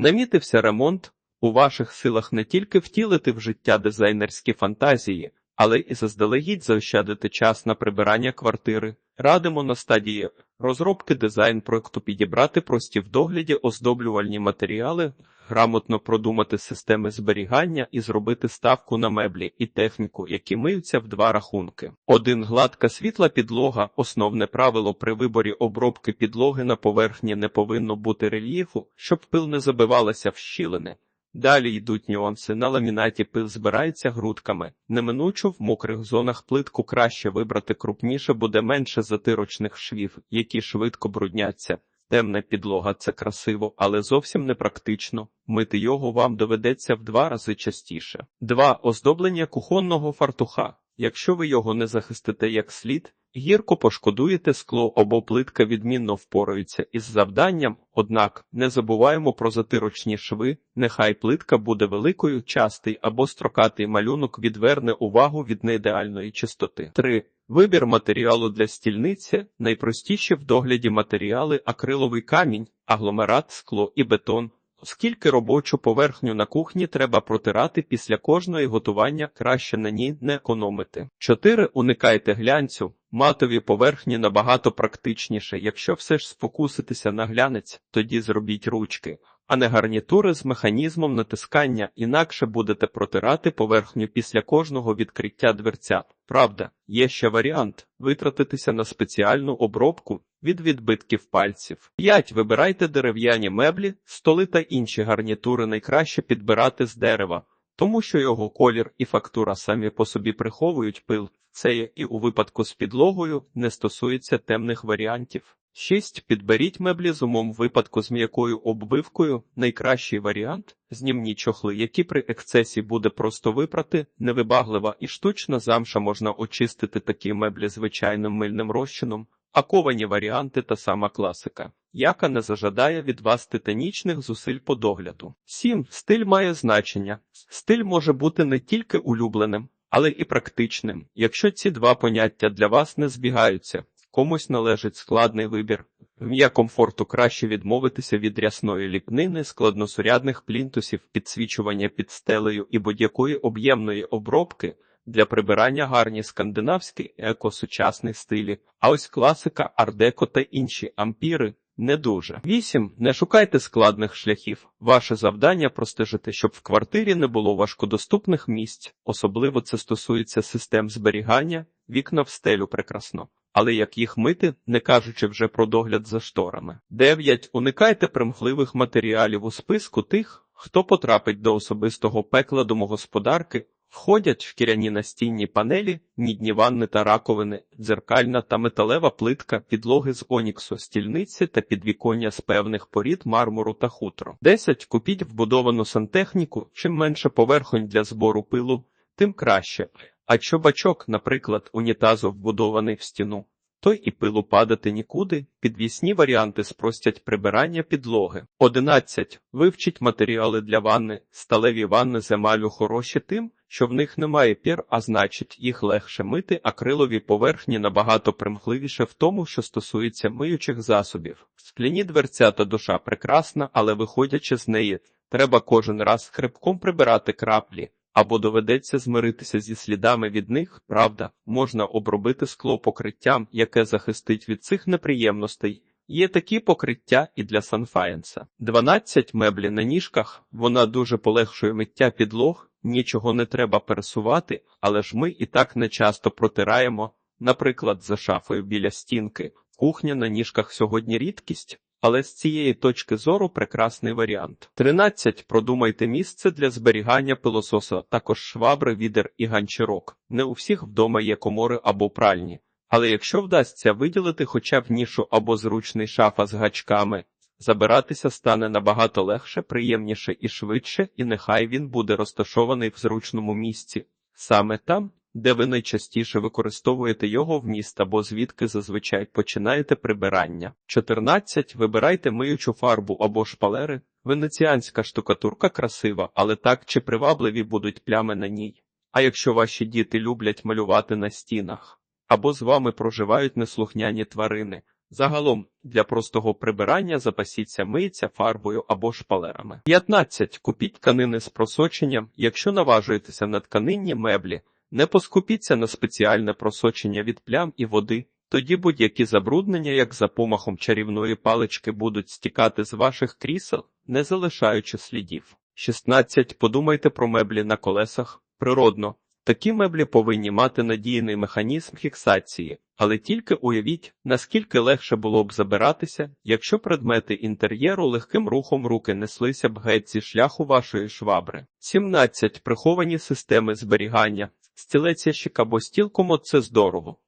Намітився ремонт. У ваших силах не тільки втілити в життя дизайнерські фантазії, але і заздалегідь заощадити час на прибирання квартири. Радимо на стадії розробки дизайн проекту підібрати прості в догляді оздоблювальні матеріали, грамотно продумати системи зберігання і зробити ставку на меблі і техніку, які миються в два рахунки. Один гладка світла підлога. Основне правило при виборі обробки підлоги на поверхні не повинно бути рельєфу, щоб пил не забивалася в щілини. Далі йдуть нюанси. На ламінаті пил збирається грудками. Неминучо в мокрих зонах плитку краще вибрати крупніше, буде менше затирочних швів, які швидко брудняться. Темна підлога це красиво, але зовсім не практично. Мити його вам доведеться в два рази частіше. 2. Оздоблення кухонного фартуха. Якщо ви його не захистите як слід, гірко пошкодуєте скло або плитка відмінно впораються із завданням, однак не забуваємо про затирочні шви, нехай плитка буде великою, частий або строкатий малюнок відверне увагу від неідеальної чистоти. 3. Вибір матеріалу для стільниці найпростіші в догляді матеріали акриловий камінь, агломерат, скло і бетон. Оскільки робочу поверхню на кухні треба протирати після кожної готування, краще на ній не економити. 4. Уникайте глянцю. Матові поверхні набагато практичніше. Якщо все ж спокуситися на глянець, тоді зробіть ручки, а не гарнітури з механізмом натискання, інакше будете протирати поверхню після кожного відкриття дверцят. Правда, є ще варіант витратитися на спеціальну обробку від відбитків пальців. 5. Вибирайте дерев'яні меблі, столи та інші гарнітури найкраще підбирати з дерева, тому що його колір і фактура самі по собі приховують пил. Це є і у випадку з підлогою не стосується темних варіантів. 6. Підберіть меблі з умом випадку з м'якою оббивкою. Найкращий варіант знімні чохли, які при ексцесі буде просто випрати, невибаглива і штучна замша можна очистити такі меблі звичайним мильним розчином, а ковані варіанти та сама класика, яка не зажадає від вас титанічних зусиль по догляду. 7. Стиль має значення. Стиль може бути не тільки улюбленим, але і практичним. Якщо ці два поняття для вас не збігаються, комусь належить складний вибір. Вм'я комфорту краще відмовитися від рясної ліпнини, складносурядних плінтусів, підсвічування під стелею і будь-якої об'ємної обробки. Для прибирання гарні скандинавські екосучасні стилі, а ось класика, ардеко та інші ампіри не дуже. 8. Не шукайте складних шляхів. Ваше завдання простежити, щоб в квартирі не було важкодоступних місць, особливо це стосується систем зберігання, вікна в стелю прекрасно. Але як їх мити, не кажучи вже про догляд за шторами. 9. Уникайте примхливих матеріалів у списку тих, хто потрапить до особистого пекла домогосподарки, Входять шкіряні настінні панелі, мідні ванни та раковини, дзеркальна та металева плитка, підлоги з оніксу, стільниці та підвіконня з певних порід мармуру та хутро. 10. Купіть вбудовану сантехніку, чим менше поверхонь для збору пилу, тим краще. А чобачок, наприклад, унітазу вбудований в стіну. Той і пилу падати нікуди, підвісні варіанти спростять прибирання підлоги. 11. Вивчіть матеріали для ванни, сталеві ванни з емалю хороші тим, що в них немає пір, а значить, їх легше мити, акрилові поверхні набагато примхливіше в тому, що стосується миючих засобів. Скляні дверця та душа прекрасна, але виходячи з неї, треба кожен раз хребком прибирати краплі. Або доведеться змиритися зі слідами від них, правда, можна обробити скло покриттям, яке захистить від цих неприємностей. Є такі покриття і для санфаєнса. 12 меблі на ніжках, вона дуже полегшує миття підлог, нічого не треба пересувати, але ж ми і так не часто протираємо, наприклад, за шафою біля стінки. Кухня на ніжках сьогодні рідкість. Але з цієї точки зору прекрасний варіант. 13. Продумайте місце для зберігання пилососа, також швабри, відер і ганчірок. Не у всіх вдома є комори або пральні. Але якщо вдасться виділити хоча б нішу або зручний шафа з гачками, забиратися стане набагато легше, приємніше і швидше, і нехай він буде розташований в зручному місці. Саме там, де ви найчастіше використовуєте його вміст або звідки зазвичай починаєте прибирання. 14. Вибирайте миючу фарбу або шпалери. Венеціанська штукатурка красива, але так чи привабливі будуть плями на ній. А якщо ваші діти люблять малювати на стінах, або з вами проживають неслухняні тварини, Загалом, для простого прибирання запасіться мийця фарбою або шпалерами. 15. Купіть тканини з просоченням. Якщо наважуєтеся на тканинні меблі, не поскупіться на спеціальне просочення від плям і води. Тоді будь-які забруднення, як за помахом чарівної палички, будуть стікати з ваших крісел, не залишаючи слідів. 16. Подумайте про меблі на колесах. Природно. Такі меблі повинні мати надійний механізм фіксації, але тільки уявіть, наскільки легше було б забиратися, якщо предмети інтер'єру легким рухом руки неслися б геть зі шляху вашої швабри. 17. Приховані системи зберігання. Стілець ящик або стіл комод – це здорово.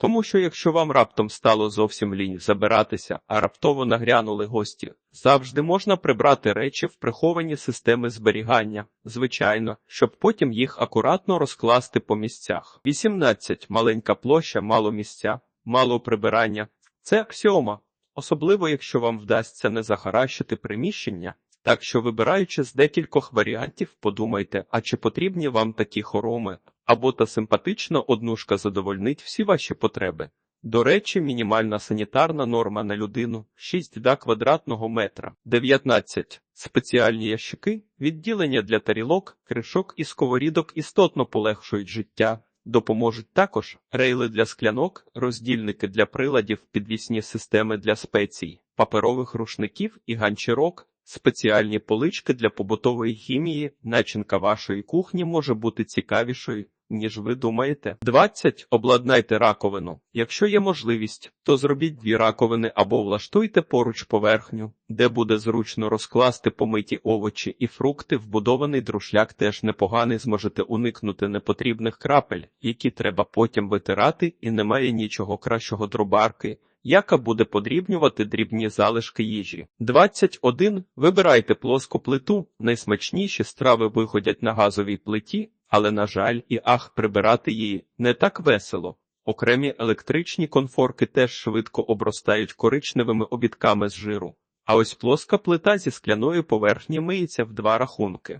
Тому що якщо вам раптом стало зовсім лінь забиратися, а раптово нагрянули гості, завжди можна прибрати речі в приховані системи зберігання, звичайно, щоб потім їх акуратно розкласти по місцях. 18. Маленька площа, мало місця, мало прибирання. Це аксіома, особливо якщо вам вдасться не захаращити приміщення. Так що, вибираючи з декількох варіантів, подумайте, а чи потрібні вам такі хороми, або та симпатична однушка задовольнить всі ваші потреби. До речі, мінімальна санітарна норма на людину 6 до квадратного метра. 19. Спеціальні ящики, відділення для тарілок, кришок і сковорідок істотно полегшують життя. Допоможуть також рейли для склянок, роздільники для приладів, підвісні системи для спецій, паперових рушників і ганчірок, спеціальні полички для побутової хімії, начинка вашої кухні може бути цікавішою, ніж ви думаєте. 20. Обладнайте раковину. Якщо є можливість, то зробіть дві раковини або влаштуйте поруч поверхню, де буде зручно розкласти помиті овочі і фрукти. Вбудований друшляк теж непоганий, зможете уникнути непотрібних крапель, які треба потім витирати, і немає нічого кращого дробарки. Яка буде подрібнювати дрібні залишки їжі. 21. Вибирайте плоску плиту. Найсмачніші страви виходять на газовій плиті, але, на жаль, і ах, прибирати її не так весело. Окремі електричні конфорки теж швидко обростають коричневими обідками з жиру. А ось плоска плита зі скляної поверхні миється в два рахунки.